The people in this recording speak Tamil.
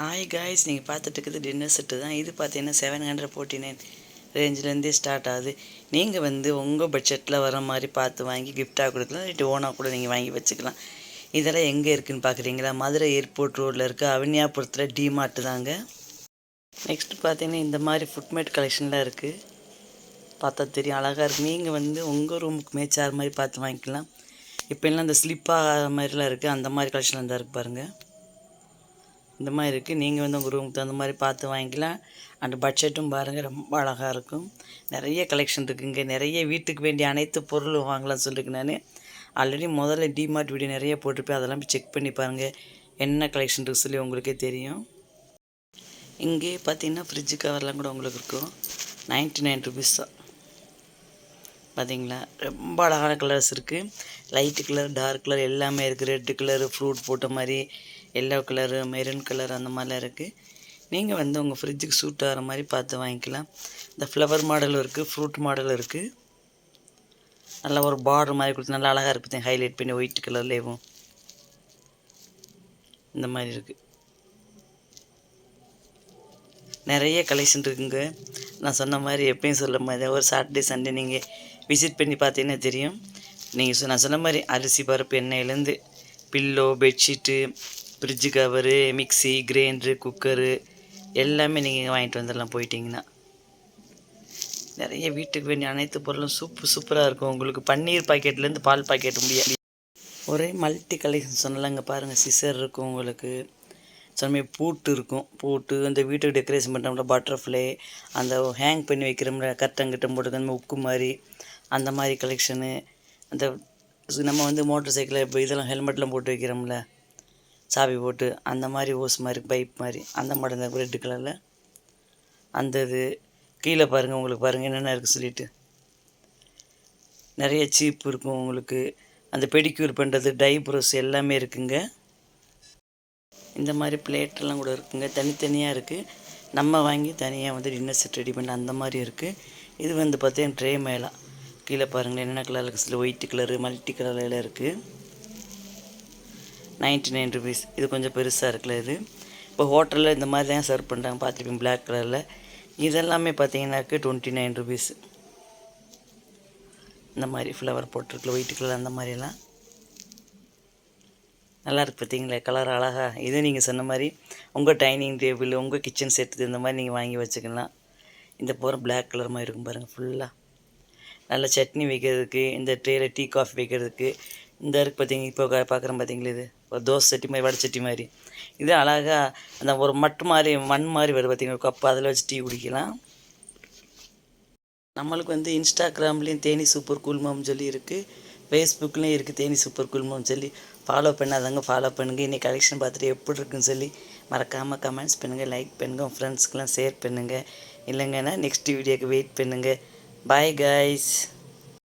ஹாய் காய்ஸ் நீங்கள் பார்த்துட்டுருக்குது டின்னர் செட்டு தான். இது பார்த்தீங்கன்னா செவன் ஹண்ட்ரட் ஃபோர்ட்டி நைன் ரேஞ்சிலேருந்தே ஸ்டார்ட் ஆகுது. நீங்கள் வந்து உங்கள் பட்ஜெட்டில் வர மாதிரி பார்த்து வாங்கி கிஃப்டாக கொடுக்கலாம். இல்லாட்டி ஓனாக கூட நீங்கள் வாங்கி வச்சுக்கலாம். இதெல்லாம் எங்கே இருக்குதுன்னு பார்க்குறீங்களா? மதுரை ஏர்போர்ட் ரோட்டில் இருக்க அவனியாபுரத்தில் டிமார்ட் தாங்க. நெக்ஸ்ட் பார்த்தீங்கன்னா இந்த மாதிரி ஃபுட்மேட் கலெக்ஷன்லாம் இருக்குது பார்த்தா தெரியும். அழகாக இருக்குது நீங்கள் வந்து உங்கள் ரூமுக்கு மேட்சாகிற மாதிரி பார்த்து வாங்கிக்கலாம். இப்போ எல்லாம் இந்த ஸ்லிப்பாக மாதிரிலாம் இருக்குது அந்த மாதிரி கலெக்ஷன்லாம் தான் இருக்குது பாருங்கள் இந்த மாதிரி இருக்குது நீங்கள் வந்து உங்கள் ரூமுக்கு தகுந்த மாதிரி பார்த்து வாங்கிக்கலாம். அந்த பட்ஜெட்டும் பாருங்கள் ரொம்ப அழகாக இருக்கும். நிறைய கலெக்ஷன் இருக்குங்க. நிறைய வீட்டுக்கு வேண்டிய அனைத்து பொருளும் வாங்கலாம்னு சொல்லியிருக்கேன் நான். ஆல்ரெடி முதல்ல டிமார்ட் வீடியோ நிறைய போட்டிருப்பேன். அதெல்லாம் போய் செக் பண்ணி பாருங்கள் என்ன கலெக்ஷன் இருக்குது சொல்லி உங்களுக்கே தெரியும். இங்கே பார்த்தீங்கன்னா ஃப்ரிட்ஜு கவர்லாம் கூட உங்களுக்கு இருக்கும். நைன்ட்டி நைன் ருபீஸ் தான். பார்த்தீங்களா ரொம்ப அழகான கலர்ஸ் இருக்குது லைட்டு கலர் டார்க் கலர் எல்லாமே இருக்குது ரெட்டு கலரு ஃப்ரூட் போட்ட மாதிரி எல்லோ கலரு மெரூன் கலர் அந்த மாதிரிலாம் இருக்குது நீங்கள் வந்து உங்கள் ஃப்ரிட்ஜுக்கு சூட் ஆகிற மாதிரி பார்த்து வாங்கிக்கலாம். இந்த ஃப்ளவர் மாடல் இருக்குது ஃப்ரூட் மாடல் இருக்குது நல்லா ஒரு பார்டர் மாதிரி கொடுத்து நல்லா அழகாக இருக்குது ஹைலைட் பண்ணி ஒயிட் கலர்லேயும் இந்த மாதிரி இருக்குது நிறைய கலெக்ஷன் இருக்குங்க. நான் சொன்ன மாதிரி எப்பயும் சொல்ல மாதிரி ஒரு சாட்டர்டே சண்டே நீங்கள் விசிட் பண்ணி பார்த்தீங்கன்னா தெரியும். நீங்கள் நான் சொன்ன மாதிரி அரிசி பருப்பு எண்ணெயிலேருந்து pillow bedsheet fridge cover mixie grinder cooker எல்லாமே நீங்கள் வாங்கிட்டு வந்துடலாம் போயிட்டீங்கன்னா. நிறைய வீட்டுக்கு வேண்டிய அனைத்து பொருளும் சூப்பு சூப்பராக இருக்கும். உங்களுக்கு பன்னீர் பாக்கெட்லேருந்து பால் பாக்கெட் முடியாது. ஒரே மல்டி கலெக்ஷன் சொன்னலாங்க பாருங்கள் சிசர் இருக்கும் உங்களுக்கு. சொன்ன பூட்டு இருக்கும். பூட்டு அந்த வீட்டுக்கு டெக்கரேஷன் பண்ணுறோம்ல பட்டர்ஃப்ளை அந்த ஹேங் பண்ணி வைக்கிறோம்ல கட்டங்கிட்டம் போட்டு அந்த உக்கு மாதிரி. அந்த மாதிரி கலெக்ஷனு அந்த நம்ம வந்து மோட்டர் சைக்கிளில் இப்போ இதெல்லாம் ஹெல்மெட்லாம் போட்டு வைக்கிறோம்ல. சாவி போட்டு அந்த மாதிரி ஓஸ் மாதிரி பைப் மாதிரி அந்த மாடல் தான் ரெட்டு கலரில் அந்த இது கீழே பாருங்கள் உங்களுக்கு பாருங்கள் என்னென்ன இருக்குது சொல்லிட்டு. நிறைய சீப் இருக்கும் உங்களுக்கு. அந்த பெடிக்யூர் பண்ணுறது டை ப்ரோஸ் எல்லாமே இருக்குங்க. இந்த மாதிரி பிளேட்டெல்லாம் கூட இருக்குங்க. தனித்தனியாக இருக்குது நம்ம வாங்கி தனியாக வந்து டின்னர் செட் ரெடி பண்ண அந்த மாதிரி இருக்குது இது வந்து பார்த்தீங்கன்னா ட்ரே மேலே. கீழே பாருங்களேன் என்னென்ன கலர் இருக்குது சில ஒயிட் கலரு மல்டி கலரில் இருக்குது நைன்ட்டி நைன் ருபீஸ் இது கொஞ்சம் பெருசாக இருக்குல்ல இது? இப்போ ஹோட்டலில் இந்த மாதிரி தான் சர்வ் பண்ணுறாங்க பார்த்துருப்பீங்க பிளாக் கலரில் இதெல்லாமே பார்த்தீங்கன்னாக்கு டுவெண்ட்டி நைன் ருபீஸ் இந்த மாதிரி ஃப்ளவர் போட்டிருக்குல ஒயிட் கலர் அந்த மாதிரிலாம் நல்லா இருக்குது பார்த்தீங்களா கலர் அழகாக இது நீங்கள் சொன்ன மாதிரி உங்கள் டைனிங் டேபிள் உங்கள் கிச்சன் செட்டு இந்த மாதிரி நீங்கள் வாங்கி வச்சுக்கலாம். இந்த போகிற பிளாக் கலர் மாதிரி இருக்கும் பாருங்கள் ஃபுல்லாக நல்ல சட்னி வைக்கிறதுக்கு இந்த ட்ரேயில் டீ காஃபி வைக்கிறதுக்கு இந்த இருக்குது பார்த்தீங்க இப்போ பார்க்குறேன் பார்த்தீங்களா இது? ஒரு தோசை சட்டி மாதிரி வடை சட்டி மாதிரி. இது அழகாக அந்த ஒரு மட்டு மாதிரி மண் மாதிரி வருது பார்த்தீங்கன்னா கப்பு அதில் வச்சு டீ குடிக்கலாம். நம்மளுக்கு வந்து இன்ஸ்டாகிராம்லேயும் தேனி சூப்பர் குல்மம்னு சொல்லி இருக்குது ஃபேஸ்புக்லேயும் இருக்குது தேனி சூப்பர் குல்மம்னு சொல்லி. ஃபாலோ பண்ணாதவங்க ஃபாலோ பண்ணுங்கள் இன்றைக்கி கலெக்ஷன் பார்த்துட்டு எப்படி இருக்குன்னு சொல்லி மறக்காமல் கமெண்ட்ஸ் பண்ணுங்கள் லைக் பண்ணுங்கள் உங்கள் ஃப்ரெண்ட்ஸ்க்கெலாம் ஷேர் பண்ணுங்கள் இல்லைங்கன்னா நெக்ஸ்ட் வீடியோக்கு வெயிட் பண்ணுங்கள் Bye guys.